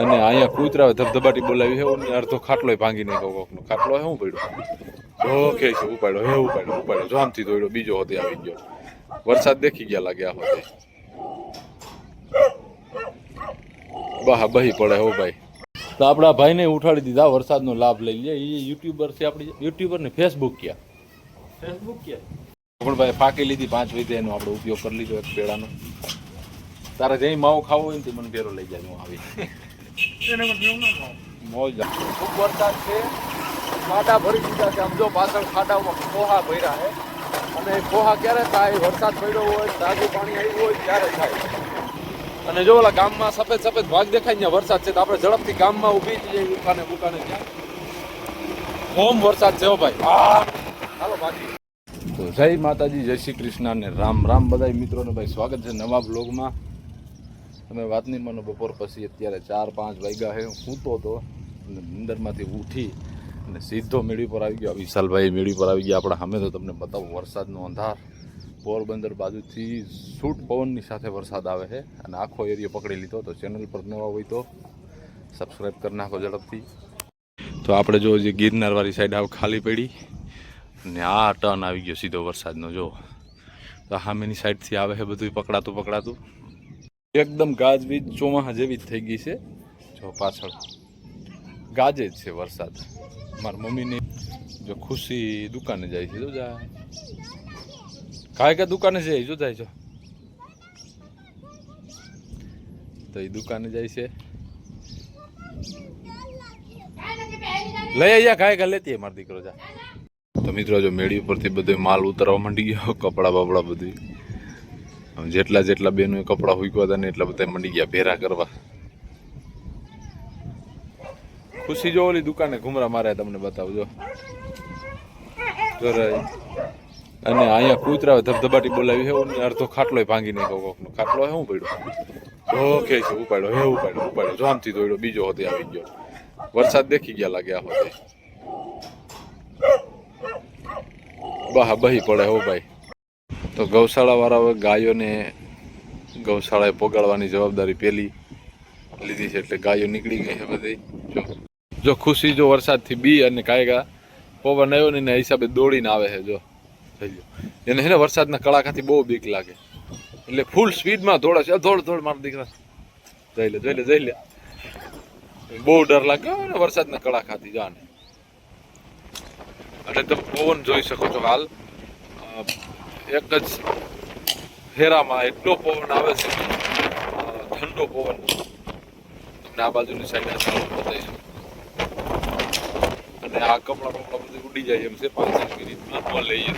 અને અહીંયા કૂતરા ધબધબાટી બોલાવી હે હું અડધો ખાટલો ભાંગી નાખ્યો કોકનો. ખાટલો શું પડ્યો? ઓકે છે ઉપાડ્યો હે ઉપાડ્યો ઉપાડ્યો. જામથી દોડ્યો બીજો હોતે આવી ગયો. વરસાદ દેખી ગયા લાગે આ હોતે. બહા બહી પડે હો ભાઈ. તો આપણા ભાઈને ઉઠાડી દીધા વરસાદનો લાભ લઈ લે. એ યુટ્યુબર છે આપણી યુટ્યુબર ને ફેસબુક ક્યાં? ફેસબુક ક્યાં? પણ ભાઈ ફાકી લીધી પાંચ વીતે એનો આપણે ઉપયોગ કરી લીધો એક પેડાનો. તારે જઈ માવો ખાવો હોય ને તે મને ભેરો લઈ જાય હું આવી. મોજ. ખૂબ વરસાદ છે. ખાડા ભરી દીધા છે. આમ જો પાછળ ખાડામાં ફોહા ભર્યા છે. અને કોહા ક્યારે થાય? વરસાદ પડ્યો હોય, તાજું પાણી આવ્યું હોય, ત્યારે થાય. અને જો ઓલા ગામમાં સફેદ સફેદ ભાગ દેખાય ને વરસાદ છે તો આપણે ઝડપથી ગામમાં ઊભી જઈએ દુકાને દુકાને ત્યાં. હોમ વરસાદ છે ભાઈ. હાલો બાકી. તો જય માતાજી, જય શ્રી કૃષ્ણ અને રામ રામ. બધાય મિત્રોને ભાઈ સ્વાગત છે નવા બ્લોગમાં તમે વાત નહીં માનો બપોર પછી અત્યારે ચાર પાંચ વાગ્યા છે. હું સૂતો હતો અને અંદરમાંથી ઉઠી અને સીધો મેળી પર આવી ગયો. વિશાલભાઈ મેળી પર આવી ગયા. આપણા સામે તો તમને બતાવું, વરસાદનો અંધાર. પોરબંદર બાજુથી સૂટ પવનની સાથે વરસાદ આવે છે અને આખો એરિયો પકડી લીધો તો ચેનલ પર નવા હોય તો સબસ્ક્રાઈબ કરી નાખો ઝડપથી. તો આપણે જો જે ગિરનારવાળી સાઈડ આવ ખાલી પડી અને આ ટર્ન આવી ગયો સીધો વરસાદનો, જો. તો સામેની સાઈડથી આવે છે બધું પકડાતું પકડાતું. એકદમ ગાજવીજ ચોમાહા જેવી જ થઈ ગઈ છે. જો પાછળ ગાજે જ છે વરસાદ. મારી મમ્મીની જો ખુશી દુકાને જાય છે, જો જા. કાંઈ કે દુકાને જાય જો જાય છો તો એ દુકાને જાય છે. લઈ આવ્યા કાંઈ કે લેતી મારો દીકરો, જા. તો મિત્રો, જો મેળી ઉપરથી બધો માલ ઉતરવા માંડી ગયો, કપડા બપડા બધું જેટલા જેટલા બેનો કપડા હુક્યા હતા ને એટલા બધા મંડી ગયા ભેરા કરવા. ખુશી જો ઓલી દુકાને ઘુમરા મારે તમને બતાવજો. જરાય અને અહીંયા કૂતરા ધબધબાટી બોલાવી હે ને અડધો ખાટલો ભાંગી નાખ્યો કોકનો. ખાટલો શું પડ્યો? ઓકે, છે, ઉપાડ્યો, હે, ઉપાડ્યો ઉપાડ્યો. જામથી દોડ્યો, બીજો હોતે આવી ગયો. વરસાદ દેખી ગયા લાગે આ હોતે. બહા બહી પડે હો ભાઈ. તો ગૌશાળા વાળા ગાયોને ગૌશાળાએ પોગાડવાની જવાબદારી પેલી લીધી છે એટલે ગાયો નીકળી ગઈ છે બધી. જો જો ખુશી, જો વરસાદથી બી અને કાયગા, પવન આવ્યો ને એના હિસાબે દોડીને આવે છે, જો. થઈ ગયો. એને છે ને વરસાદના કડાકાથી બહુ બીક લાગે. એટલે ફૂલ સ્પીડમાં દોડે છે. ધોળ ધોળ મારા દીકરા. જઈ લે જઈ લે જઈ લે. બહુ ડર લાગ્યો ને વરસાદના કડાકાથી, જાને. એટલે તમે પવન જોઈ શકો છો હાલ. એક જ ફેરામાં એટલો પવન આવે છે. ઠંડો પવન. તમને આ બાજુની સાઈડ અને આ કમળા કપડા બધું ઉડી જાય એમ છે પાંચ મિનિટમાં ન લઈએ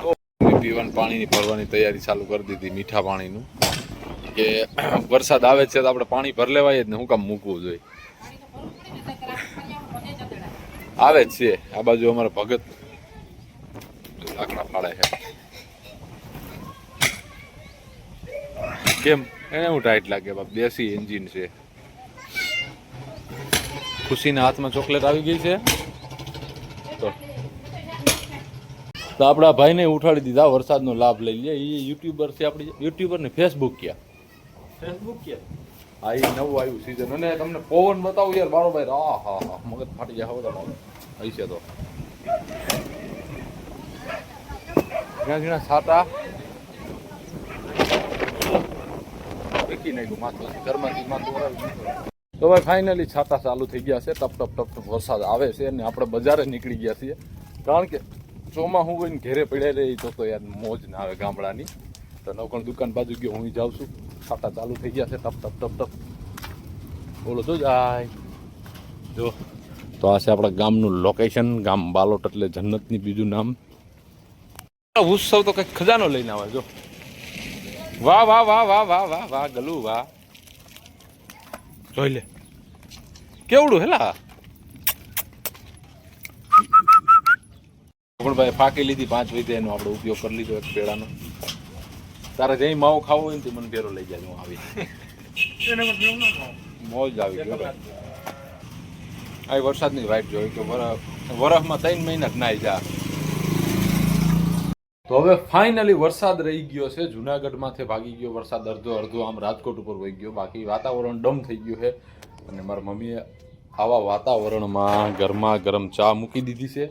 તો. પીવાનું પાણીની ભરવાની તૈયારી ચાલુ કરી દીધી મીઠા પાણીનું. કે વરસાદ આવે છે તો આપણે પાણી ભર લેવાય જ ને, હું કામ મૂકવું જોઈએ? આવે છે. આ બાજુ અમારા ભગત લાકડા ફાળે છે. કેમ? એને હું ટાઈટ લાગે બાપ દેશી એન્જિન છે. ખુશીના હાથમાં ચોકલેટ આવી ગઈ છે. તો તો આપણા ભાઈને ઉઠાડી દીધા વરસાદનો લાભ લઈ લે. એ યુટ્યુબર છે આપણી યુટ્યુબર ને ફેસબુક ક્યાં? ફેસબુક ક્યાં? હા એ નવું આવ્યું સિઝન અને તમને પવન બતાવું યાર બારો ભાઈ આ હા હા મગજ ફાટી જાય હવે તો અહીં છે તો. ઘણા ઘણા છાટા ફેંકી નાખ્યું, માથું ઘરમાંથી માથું તો ભાઈ ફાઇનલી છાતા ચાલુ થઈ ગયા છે, ટપ ટપ ટપ વરસાદ આવે છે અને આપણે બજારે નીકળી ગયા છીએ. કારણ કે ચોમાસું હું ને ઘેરે પડ્યા રહી તો તો યાર મોજ ના આવે ગામડાની. તો નવકણ દુકાન બાજુ ગયો, હું જાઉં છું. છાટા ચાલુ થઈ ગયા છે, ટપ ટપ ટપ ટપ. બોલો, જો જાય જો. તો આ છે આપણા ગામનું લોકેશન ગામ બાલોટ એટલે જન્નતની બીજું નામ. ઉત્સવ તો કંઈક ખજાનો લઈને આવે, જો. વાહ વાહ વાહ વાહ વાહ વાહ વાહ, ગલુ, વાહ. જોઈ લે. કેવડું હેલા? ભાઈ ફાકી લીધી પાંચ વીતે એનો આપણે ઉપયોગ કરી લીધો એક પેડાનો. તારે જઈ માવો ખાવો હોય ને તો મને ભેરો લઈ જાય, હું આવી મોજ આવી ગયો આ વરસાદની વાઇટ જોઈ કે વરફ વરફમાં ત્રણ મહિના જ નાઈ જા. તો હવે ફાઇનલી વરસાદ રહી ગયો છે. જુનાગઢમાંથી ભાગી ગયો વરસાદ અડધો અડધો. આમ રાજકોટ ઉપર વહી ગયો. બાકી વાતાવરણ ડમ થઈ ગયું છે. અને મારા મમ્મીએ આવા વાતાવરણમાં ગરમા ગરમ ચા મૂકી દીધી છે.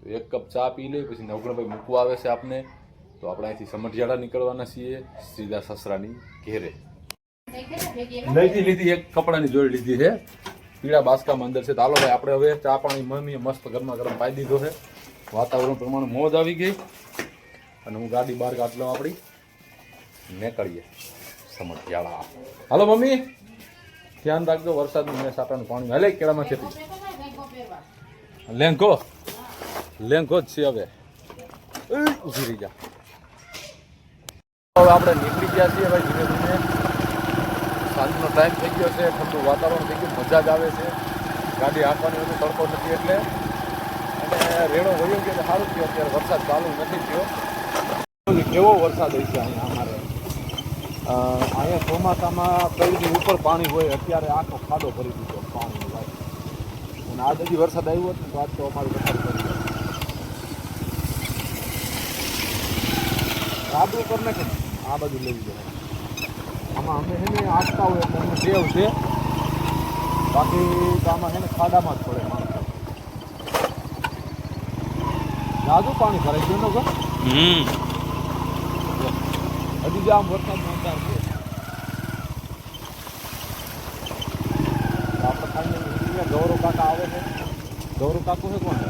તો એક કપ ચા પી લઈ પછી નવગણભાઈ મૂકવા આવે છે આપને. તો આપણે અહીંથી સમઢિયાળા નીકળવાના છીએ સીધા સસરાની ઘેરે. લઈથી લીધી એક કપડાની જોડી લીધી છે. પીળા બાસકામાં અંદર છે. તો હાલો ભાઈ, આપણે હવે ચા પાણી મમ્મીએ મસ્ત ગરમા ગરમ પાઈ દીધો છે. વાતાવરણ પ્રમાણે મોજ આવી ગઈ. અને હું ગાડી બહાર કાઢ લઉં આપણી. નીકળીએ. સમજ્યાળા હાલો મમ્મી. ધ્યાન રાખજો, વરસાદનું મેં સાટાનું પાણી હાલે કેળામાં ખેતી. લેંઘો. લેંઘો જ છે હવે. ઊભી રહી જા. હવે આપણે નીકળી ગયા છીએ ભાઈ ધીમે ધીમે. સાંજનો ટાઈમ થઈ ગયો છે, ઠંડુ વાતાવરણ થઈ ગયું, મજા જ આવે છે. ગાડી હાંકવાની વધુ તડકો નથી એટલે. અને રેડો વયો ગયો સારું થયું, અત્યારે વરસાદ ચાલુ નથી થયો. કેવો વરસાદ હોય છે અહીંયા અમારે. અહીંયા ચોમાસામાં પહેલી ઉપર પાણી હોય અત્યારે આખો ખાડો ભરી દીધો પાણી અને આજે હજી વરસાદ આવ્યો હતો તો આજ તો અમારી વરસાદ કરી જાય પર ને, આ બાજુ લઈ જાય આમાં અમે છે ને આંકતા હોય એટલે અમને સેવ છે. બાકી તો આમાં છે ખાડામાં જ પડે માણસ. જાદુ પાણી ભરાઈ ગયું ને હમ. હજી અંધાર છે આપણે ખાઈને ગૌરવ કાકા આવે છે. ગૌરવ કાકુ છે કોણ?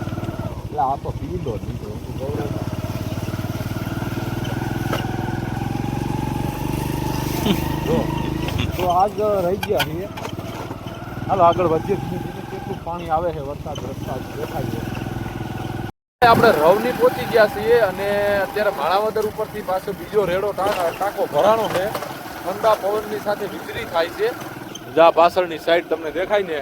એટલે આ પીલો ગૌરવ જો, તો આજ રહી ગયા છીએ. હાલો આગળ વધીએ કેટલું પાણી આવે છે વરસાદ વરસાદ દેખાય છે. આપણે રવની પહોંચી ગયા છીએ અને અત્યારે માણાવદર ઉપરથી પાછો બીજો રેડો ટાંકો ભરાણો છે. ઠંડા પવનની સાથે વીજળી થાય છે. જા પાછળની સાઈડ તમને દેખાય ને.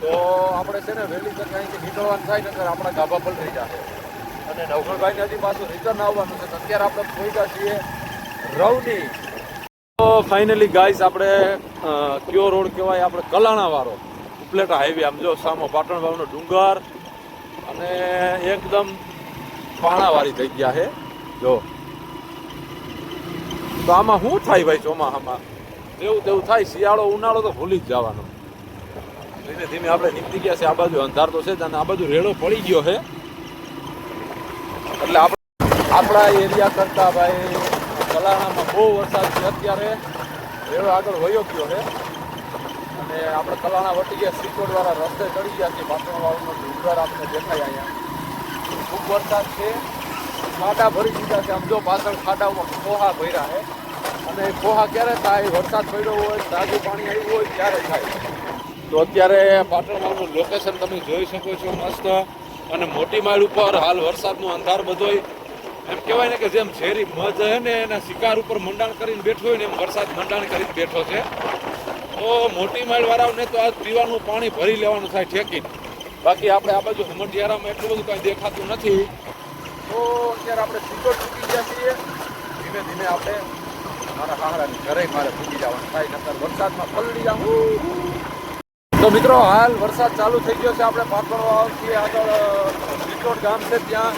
તો આપણે છે ને વહેલી તક અહીંથી નીકળવાનું થાય ને આપણા ગાભા પર રહી જશે અને નવઘણભાઈને હજી પાછું રિટર્ન આવવાનું છે. અત્યારે આપણે પહોંચ્યા છીએ રવની. તો ફાઇનલી ગાઈસ આપણે કયો રોડ કહેવાય? આપણે કલાણા વાળો ઉપલેટા હાઈવે આમ જો, સામો પાટણ વાવનો ડુંગર. અને એકદમ પાણાવાળી જગ્યા છે જો. તો આમાં શું થાય ભાઈ ચોમાસામાં જેવું તેવું થાય, શિયાળો, ઉનાળો તો ભૂલી જ જવાનો. ધીમે ધીમે આપણે નીકળી ગયા છે આ બાજુ અંધાર તો છે જ, અને આ બાજુ રેડો પડી ગયો છે એટલે આપણે આપણા એરિયા કરતા ભાઈ કલાણામાં બહુ વરસાદ છે અત્યારે. રેડો આગળ વયો ગયો છે અને આપણે કલાણા વટી ગયા શ્રીકોટ વાળા રસ્તે ચડી ગયા છીએ. પાટણ ડુંગર આપણે દેખાય અહીંયા. ખૂબ વરસાદ છે. ખાડા ભરી દીધા છે. આમ જો પાછળ ખાડામાં કોહા ભર્યા છે. અને કોહા ક્યારે થાય? વરસાદ પડ્યો હોય, તાજું પાણી આવ્યું હોય, ત્યારે થાય. તો અત્યારે પાટણવાળનું લોકેશન તમે જોઈ શકો છો મસ્ત. અને મોટી માળ ઉપર હાલ વરસાદનું અંધાર બધોય. એમ કહેવાય ને કે જેમ ઝેરી મધ છે ને એના શિકાર ઉપર મંડાણ કરીને બેઠો હોય ને એમ વરસાદ મંડાણ કરીને બેઠો છે. તો મોટી માળ વાળાઓને તો આ પીવાનું પાણી ભરી લેવાનું થાય ઠેકીને. બાકી આપણે આ બાજુ હમટિયારામાં એટલું બધું કાંઈ દેખાતું નથી. તો અત્યારે આપણે સીધો ચૂકી ગયા છીએ. ધીમે ધીમે આપણે મારા હાહરાની ઘરે મારે પૂકી જવાનું થાય, નકર વરસાદમાં પલડી જાઉં. તો મિત્રો, હાલ વરસાદ ચાલુ થઈ ગયો છે. આપણે આવતી આગળ સિટોડ ગામ છે ત્યાં.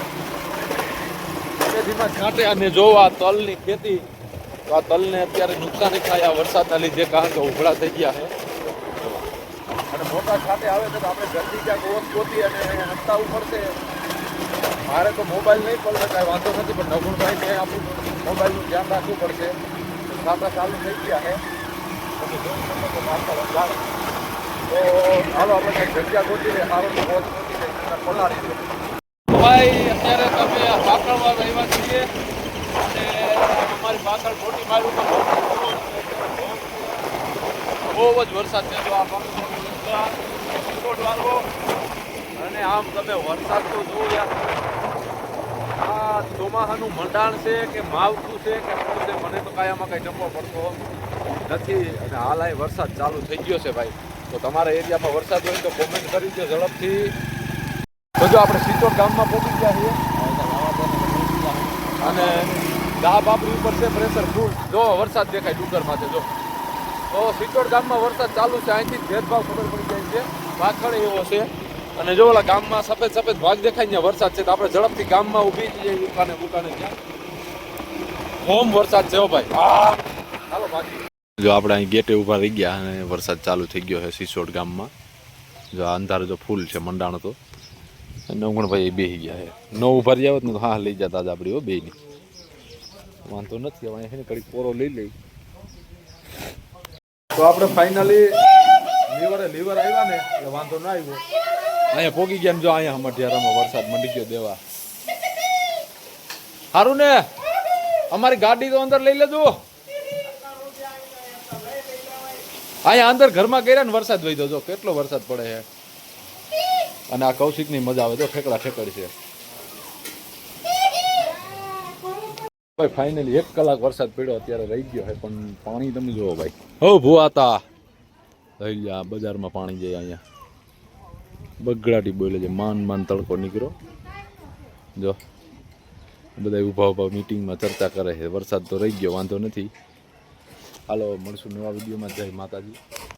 ધીમે ધીમે છાંટે અને જોવા તલની ખેતી તો આ તલને અત્યારે નુકસાન થાય આ વરસાદના લીધે કારણ કે ઉભળા થઈ ગયા છે. અને મોટા ખાતે આવે છે તો આપણે જલ્દી ક્યાંક ઓત ગોતી અને હપ્તા ઉપર છે મારે તો મોબાઈલ નહીં પડશે કાંઈ વાંધો નથી પણ નવગુણભાઈને આપણું મોબાઈલનું ધ્યાન રાખવું પડશે. આપણા ચાલુ થઈ ગયા છે. હાલો આપણે જગ્યા ગોતી લઈએ સારો દઈએ ભાઈ અત્યારે તમે પાકડવા રહેવા છીએ. અને અમારી પાછળ મોટી માર્યું તો બહુ જ વરસાદ જો આ વાળો અને આમ તમે વરસાદ તો જુઓ યાર. આ ચોમાસાનું મંડાણ છે કે માવઠું છે કે શું છે, મને તો કાંઈ આમાં કાંઈ જમવો પડતો નથી. અને હાલ આ વરસાદ ચાલુ થઈ ગયો છે ભાઈ. તો તમારા એરિયામાં વરસાદ હોય તો કોમેન્ટ કરી દો ઝડપથી. તો જો આપણે સિત્તોડ ગામમાં પહોંચી ગયા છીએ. ગા બાપરી ઉપર છે પ્રેશર ફૂલ જો વરસાદ દેખાય ડુંગર માથે જો. તો સિત્તોડ ગામમાં વરસાદ ચાલુ છે, અહીંથી ભેદભાવ ખબર પડી જાય છે. પાછળ એવો છે. અને જો ઓલા ગામમાં સફેદ સફેદ ભાગ દેખાય ને વરસાદ છે, તો આપણે ઝડપથી ગામમાં ઊભી જઈએ દુકાને દુકાને ત્યાં. હોમ વરસાદ છે ભાઈ. હા. ચાલો બાકી. જો આપણે અહીં ગેટે ઊભા રહી ગયા અને વરસાદ ચાલુ થઈ ગયો છે સિસોડ ગામમાં. જો આ અંધારો જો ફૂલ છે, મંડાણો તો. નવગણભાઈ બેસી ગયા છે. ન ઊભા રહ્યા હોત ને હા લઈ જતા જ આપણી હો બેની વાંધો નથી, હવે અહીંયા કડી પોરો લઈ લઈ. તો આપણે ફાઇનલી લીવરે, લીવર આવ્યા ને, એટલે વાંધો ના આવ્યો. અહીંયા પોગી ગયા જો અહીંયા મઢિયારામાં વરસાદ મંડી ગયો દેવા. સારું ને, અમારી ગાડી તો અંદર લઈ લેજો. અહીંયા અંદર ઘરમાં ગયા ને વરસાદ વહી જો કેટલો વરસાદ પડે છે. અને આ કૌશિકની મજા આવે. તો ઠેકડા ઠેકડ છે. ભાઈ ફાઇનલી એક કલાક વરસાદ પડ્યો, અત્યારે રહી ગયો છે, પણ પાણી તમે જુઓ ભાઈ. હો ભૂઆતા થઈ ગયા બજારમાં પાણી જાય અહીંયા. બગડાટી બોલે છે, માન માન તડકો નીકળ્યો. જો બધા ઊભા ઊભા મીટિંગમાં ચર્ચા કરે છે. વરસાદ તો રહી ગયો, વાંધો નથી. હાલો, મળશું નવા વિડીયોમાં. જય માતાજી.